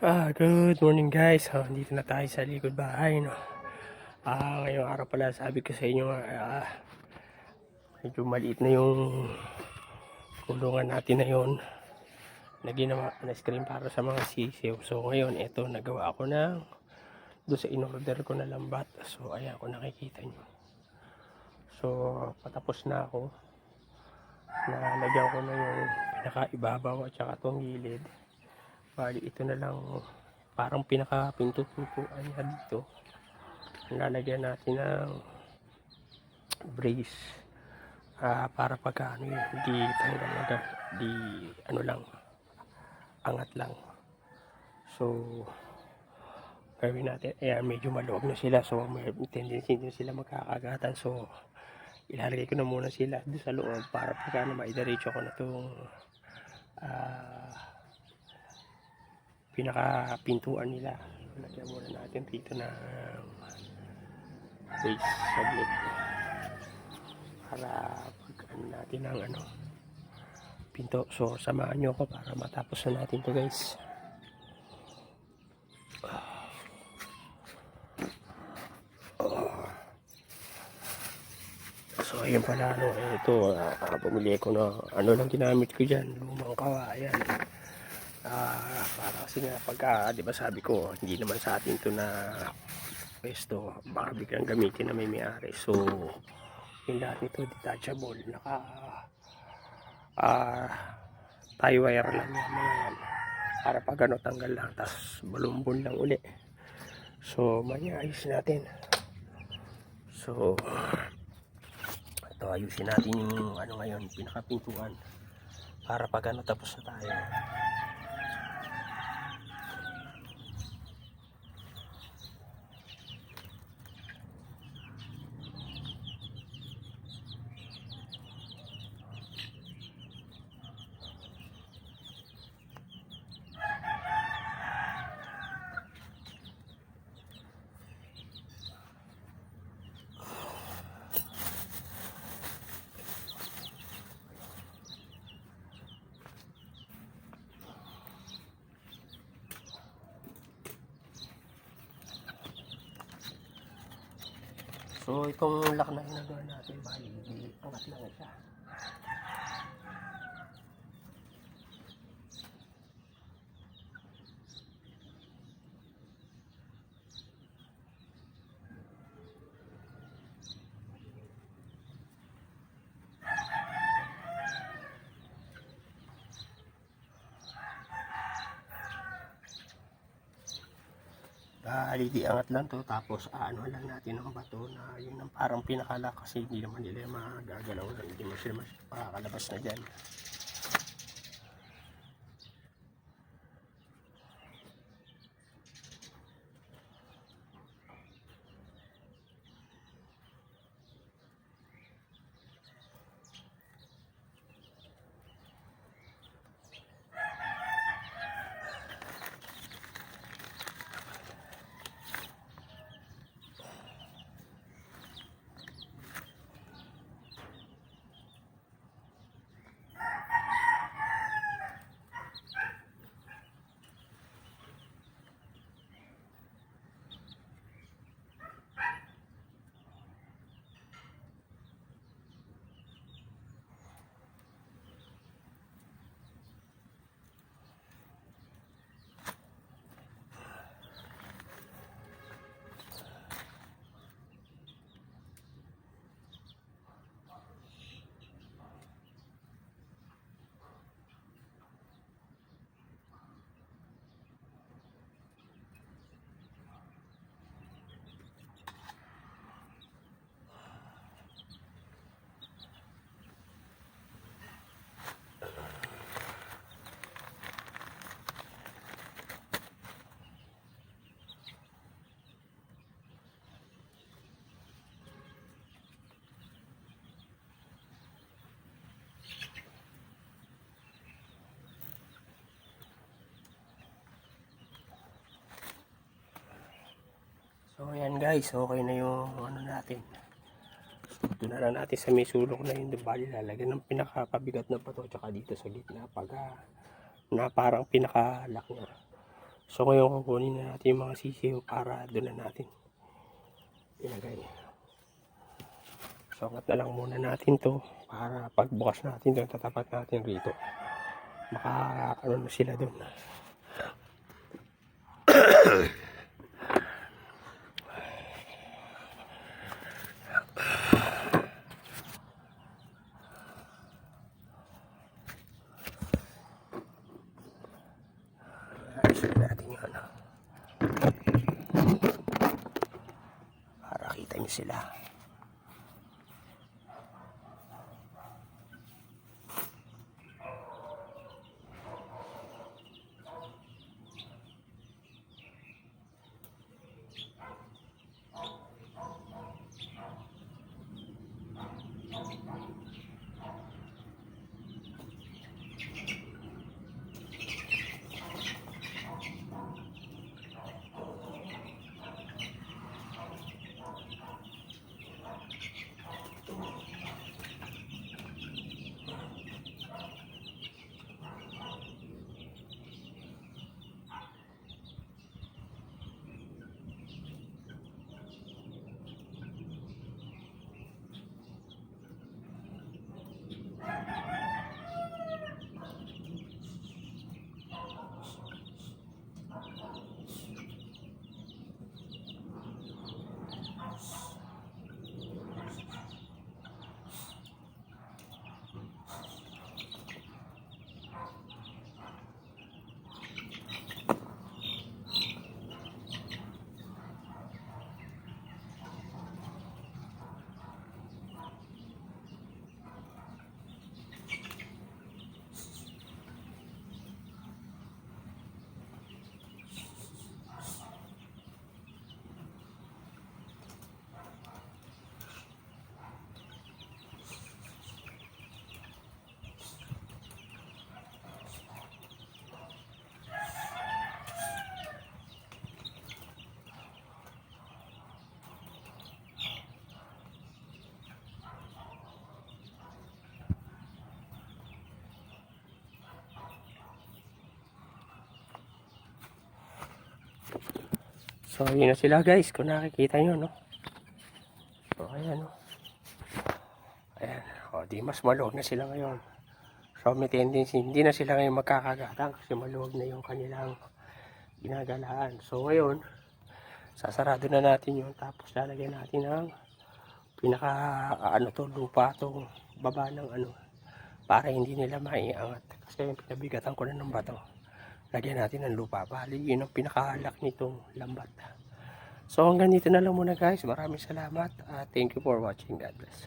Ah, good morning guys. Oh, dito na tayo sa likod bahay, no. Ah, ngayong araw pala sabi ko sa inyo, ah, medyo maliit na yung kulungan natin na yon na ginawa na screen para sa mga sisiw. So ngayon, ito nagawa ko na doon sa in-order ko na lambat. So ayan kung nakikita nyo. So patapos na ako. Nalagyan ko na yung pinaka-ibabaw at saka tong gilid. Bali, ito na lang parang pinaka-pinto-pintuan niya dito. Lalagyan natin ng brace ah para pagka ano yun, di tanggal agad, di ano lang, angat lang. So, gawin natin, ayan, medyo maluwag na sila, so may tendency din sila magkakagatan. So, ilalagay ko na muna sila doon sa loob para pagka ano, maidiretso ko na itong ah pinaka-pintuan nila. Lagyan muna natin dito ng base saglit para pag ano natin ang ano pinto. So, samahan nyo ako para matapos na natin to guys. So, ayun pala, ano, ito, ah, bumili ko na, ano lang ginamit ko dyan, lumang kawa, ayan. Kasi nga pagka, di ba sabi ko, hindi naman sa atin to na pwesto, baka biglang gamitin na may may-ari. So, yung lahat nito detachable, naka ah tie wire lang yan mga. Para pag ano tanggal lang, tapos balumbon lang uli. So, maya ayos natin. So, ito ayusin natin yung ano ngayon, pinakapintuan. Para pag ano tapos na tayo. So, itong lock na ginagawa natin, bali, angat lang siya. Bali, di angat lang to. Tapos, ano lang natin ang bato na yun ang parang pinakalak kasi hindi naman nila magagalaw na. Hindi mo sila makakalabas na dyan. Ayan guys. Okay na yung ano natin. Doon na lang natin sa may sulok na yun. Bali, lalagyan ng pinakapabigat na bato. Tsaka dito sa gitna. Pag ah, na parang pinakalak na. So ngayon kukunin na natin yung mga sisiyo para doon na natin ilagay. So angat na lang muna natin to para pagbukas natin to tatapat natin rito. Maka ano na sila doon. Ayos na natin yun. ano. Para kita niyo sila. So, yun na sila guys. Kung nakikita nyo, no? So, ayan, no? Ayan. O, di mas maluwag na sila ngayon. So, may tendency, hindi na sila ngayon magkakagatang kasi maluwag na yung kanilang ginagalaan. So, ngayon, sasarado na natin yun. Tapos, lalagyan natin ng pinaka, ano to, lupa to, baba ng ano, para hindi nila maiangat. Kasi pinabigatan ko na ng bato lagyan natin ng lupa. Bali, yun ang pinakahalak nitong lambat. So hanggang dito na lang muna guys. Maraming salamat. Uh, thank you for watching. God bless.